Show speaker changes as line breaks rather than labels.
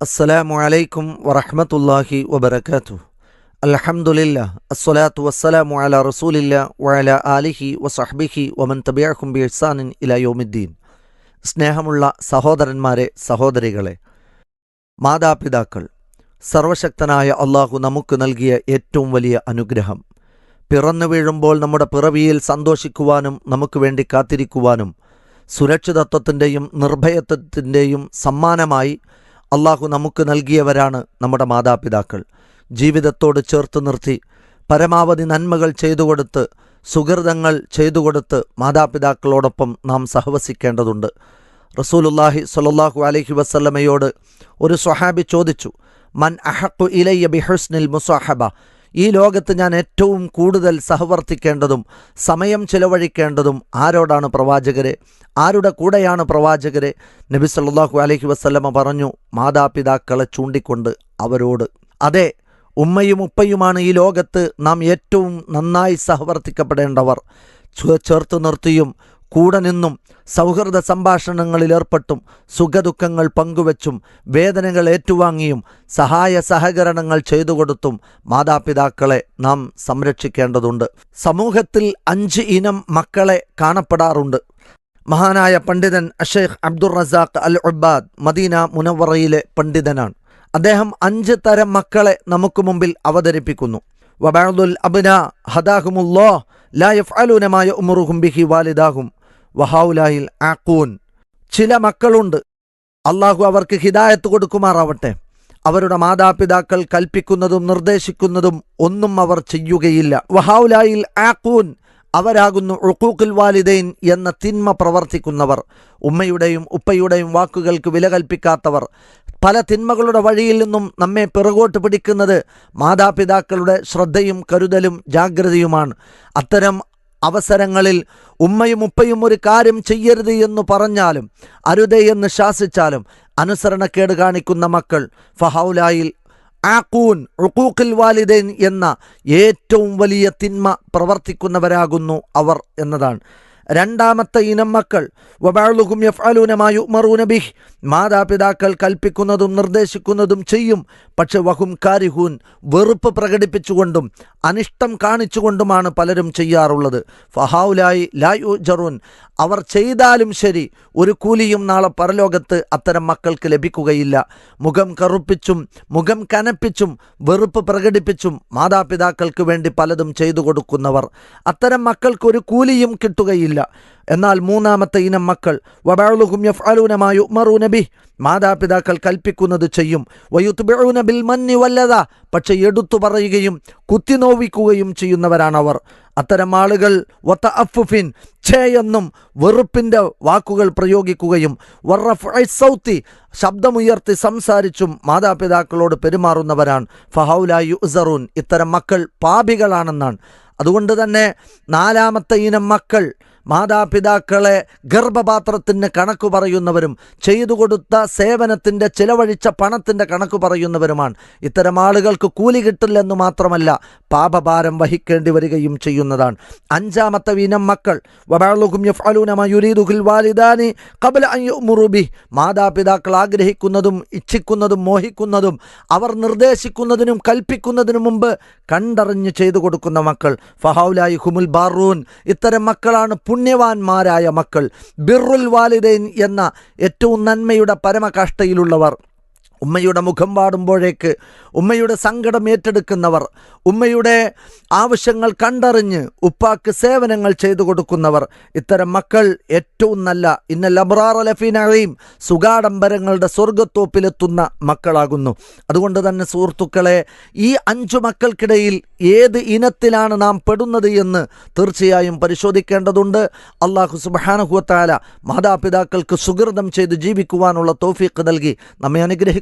അസ്സലാമു അലൈക്കും വറഹമത്തല്ലാഹി വബർക്കാത്തു അലഹമുല്ല അസ്സലാത്തു വസ്സലാമു അല റസൂലില്ല വഅല ആലിഹി വസഹ്ബിഹി വമൻ തബിയാഹും ബി ഇഹ്സാനിൻ ഇല യോമിദ്ദീൻ. സ്നേഹമുള്ള സഹോദരന്മാരെ സഹോദരികളെ മാതാപിതാക്കൾ സർവശക്തനായ അള്ളാഹു നമുക്ക് നൽകിയ ഏറ്റവും വലിയ അനുഗ്രഹം. പിറന്നു വീഴുമ്പോൾ നമ്മുടെ പിറവിയിൽ സന്തോഷിക്കുവാനും നമുക്ക് വേണ്ടി കാത്തിരിക്കുവാനും സുരക്ഷിതത്വത്തിന്റെയും നിർഭയത്വത്തിന്റെയും സമ്മാനമായി അള്ളാഹു നമുക്ക് നൽകിയവരാണ് നമ്മുടെ മാതാപിതാക്കൾ. ജീവിതത്തോട് ചേർത്ത് നിർത്തി പരമാവധി നന്മകൾ ചെയ്തു കൊടുത്ത് സുഹൃതങ്ങൾ ചെയ്തു കൊടുത്ത് മാതാപിതാക്കളോടൊപ്പം നാം സഹവസിക്കേണ്ടതുണ്ട്. റസൂലുല്ലാഹി സ്വല്ലല്ലാഹു അലഹി വസല്ലമയോട് ഒരു സ്വഹാബി ചോദിച്ചു മൻ അഹക്കു ഇലയ്യ ബിഹുസ്നിൽ മുസാഹബ? ഈ ലോകത്ത് ഞാൻ ഏറ്റവും കൂടുതൽ സഹവർത്തിക്കേണ്ടതും സമയം ചിലവഴിക്കേണ്ടതും ആരോടാണ് പ്രവാചകരെ? ആരുടെ കൂടെയാണ് പ്രവാചകരെ? നബി സല്ലാഹു അലഹി വസ്ലമ പറഞ്ഞു മാതാപിതാക്കളെ ചൂണ്ടിക്കൊണ്ട് അവരോട്. അതെ ഉമ്മയും ഉപ്പയുമാണ് ഈ ലോകത്ത് നാം ഏറ്റവും നന്നായി സഹവർത്തിക്കപ്പെടേണ്ടവർ. ചേർത്ത് നിർത്തിയും കൂടെ നിന്നും സൗഹൃദ സംഭാഷണങ്ങളിലേർപ്പെട്ടും സുഖദുഃഖങ്ങൾ പങ്കുവച്ചും വേദനകൾ ഏറ്റുവാങ്ങിയും സഹായ സഹകരണങ്ങൾ ചെയ്തു കൊടുത്തും മാതാപിതാക്കളെ നാം സംരക്ഷിക്കേണ്ടതുണ്ട്. സമൂഹത്തിൽ അഞ്ച് ഇനം മക്കളെ കാണപ്പെടാറുണ്ട്. മഹാനായ പണ്ഡിതൻ അഷേഖ് Abdul Razzaq al Ubad Madina മുനവറയിലെ പണ്ഡിതനാണ്. അദ്ദേഹം അഞ്ച് തരം മക്കളെ നമുക്ക് മുമ്പിൽ അവതരിപ്പിക്കുന്നു. വബാദുൽ അബ്ന ഹദാഹുമുല്ലോ ലാ യഫ്അലൂന മാ യഅ്മുറുഹും ബിഹി വാലിദാഹും. വഹൗലായിൽ ആക്കൂൻ ചില മക്കളുണ്ട്. അള്ളാഹു അവർക്ക് ഹിദായത്ത് കൊടുക്കുമാറാവട്ടെ. അവരുടെ മാതാപിതാക്കൾ കൽപ്പിക്കുന്നതും നിർദ്ദേശിക്കുന്നതും ഒന്നും അവർ ചെയ്യുകയില്ല. വഹാവുലായിൽ ആക്കൂൻ അവരാകുന്നു ഉഖൂഖുൽ വാലിദൈൻ എന്ന തിന്മ പ്രവർത്തിക്കുന്നവർ. ഉമ്മയുടെയും ഉപ്പയുടെയും വാക്കുകൾക്ക് വില കൽപ്പിക്കാത്തവർ. പല തിന്മകളുടെ വഴിയിൽ നിന്നും നമ്മെ പിറകോട്ട് പിടിക്കുന്നത് മാതാപിതാക്കളുടെ ശ്രദ്ധയും കരുതലും ജാഗ്രതയുമാണ്. അത്തരം അവസരങ്ങളിൽ ഉമ്മയും ഉപ്പയും ഒരു കാര്യം ചെയ്യരുത് എന്ന് പറഞ്ഞാലും അരുതേ എന്ന് ശാസിച്ചാലും അനുസരണക്കേട് കാണിക്കുന്ന മക്കൾ ഫഹൗലായിൽ ആക്കൂൻ റുക്കൂക്കിൽ വാലിദൈൻ എന്ന ഏറ്റവും വലിയ തിന്മ പ്രവർത്തിക്കുന്നവരാകുന്നു അവർ എന്നതാണ്. രണ്ടാമത്തെ ഇനം മക്കൾ വബഅലുഹും യഫ്അലൂന മാ യുഅ്മറൂന ബിഹ് മാതാപിതാക്കൾ കൽപ്പിക്കുന്നതും നിർദ്ദേശിക്കുന്നതും ചെയ്യും പക്ഷെ വഹും കാരിഹൂൻ വെറുപ്പ് പ്രകടിപ്പിച്ചുകൊണ്ടും അനിഷ്ടം കാണിച്ചുകൊണ്ടുമാണ് പലരും ചെയ്യാറുള്ളത്. ഫഹാവുലായി ലായു ജറൂൻ അവർ ചെയ്താലും ശരി ഒരു കൂലിയും നാളെ പരലോകത്ത് അത്തരം മക്കൾക്ക് ലഭിക്കുകയില്ല. മുഖം കറുപ്പിച്ചും മുഖം കനപ്പിച്ചും വെറുപ്പ് പ്രകടിപ്പിച്ചും മാതാപിതാക്കൾക്ക് വേണ്ടി പലതും ചെയ്തു കൊടുക്കുന്നവർ. അത്തരം മക്കൾക്ക് ഒരു കൂലിയും കിട്ടുകയില്ല. എന്നാൽ മൂന്നാമത്തെ ഇനം മക്കൾ. ബിഹ്. മാതാപിതാക്കൾ കൽപ്പിക്കുന്നത് ചെയ്യും. വയുത്തുബിഴുന ബിൽ മന്നി വല്ലത പക്ഷെ എടുത്തു പറയുകയും കുത്തിനോവിക്കുകയും ചെയ്യുന്നവരാണവർ അത്തരം ആളുകൾ വത്ത അഫുഫിൻ ഛേ എന്നും വെറുപ്പിന്റെ വാക്കുകൾ പ്രയോഗിക്കുകയും വറഫ് സൗത്തി ശബ്ദമുയർത്തി സംസാരിച്ചും മാതാപിതാക്കളോട് പെരുമാറുന്നവരാണ്. ഫഹൗലായു ഉസറൂൻ ഇത്തരം മക്കൾ പാപികളാണെന്നാണ്. അതുകൊണ്ട് തന്നെ നാലാമത്തെ ഇനം മക്കൾ മാതാപിതാക്കളെ ഗർഭപാത്രത്തിന് കണക്ക് പറയുന്നവരും ചെയ്തു കൊടുത്ത സേവനത്തിന്റെ ചിലവഴിച്ച പണത്തിന്റെ കണക്ക് പറയുന്നവരുമാണ്. ഇത്തരം ആളുകൾക്ക് കൂലി കിട്ടില്ലെന്ന് മാത്രമല്ല പാപഭാരം വഹിക്കേണ്ടി വരികയും ചെയ്യുന്നതാണ്. അഞ്ചാമത്തെ വീനം മക്കൾ. മാതാപിതാക്കൾ ആഗ്രഹിക്കുന്നതും ഇച്ഛിക്കുന്നതും മോഹിക്കുന്നതും അവർ നിർദ്ദേശിക്കുന്നതിനും കൽപ്പിക്കുന്നതിനു മുമ്പ് കണ്ടറിഞ്ഞ് ചെയ്തു കൊടുക്കുന്ന മക്കൾ. ഫഹൗലായി ഹുമുൽ ബാറൂൻ. ഇത്തരം മക്കളാണ് പുണ്യവാന്മാരായ മക്കൾ ബിറുൽ വാലിദൈൻ എന്ന ഏറ്റവും നന്മയുടെ പരമകാഷ്ഠയിലുള്ളവർ. ഉമ്മയുടെ മുഖം പാടുമ്പോഴേക്ക് ഉമ്മയുടെ സങ്കടം ഏറ്റെടുക്കുന്നവർ ഉമ്മയുടെ ആവശ്യങ്ങൾ കണ്ടറിഞ്ഞ് ഉപ്പാക്ക് സേവനങ്ങൾ ചെയ്തു കൊടുക്കുന്നവർ ഇത്തരം മക്കൾ ഏറ്റവും നല്ല ഇന്ന ലബ്രാറലഫീനയും സുഗാഡംബരങ്ങളുടെ സ്വർഗത്തോപ്പിലെത്തുന്ന മക്കളാകുന്നു. അതുകൊണ്ട് തന്നെ സുഹൃത്തുക്കളെ ഈ അഞ്ചു മക്കൾക്കിടയിൽ ഏത് ഇനത്തിലാണ് നാം പെടുന്നത് എന്ന് തീർച്ചയായും പരിശോധിക്കേണ്ടതുണ്ട്. അള്ളാഹു സുബാനഹുത്താല മാതാപിതാക്കൾക്ക് സുഹൃതം ചെയ്ത് ജീവിക്കുവാനുള്ള തോഫീക്ക് നൽകി. നമ്മെ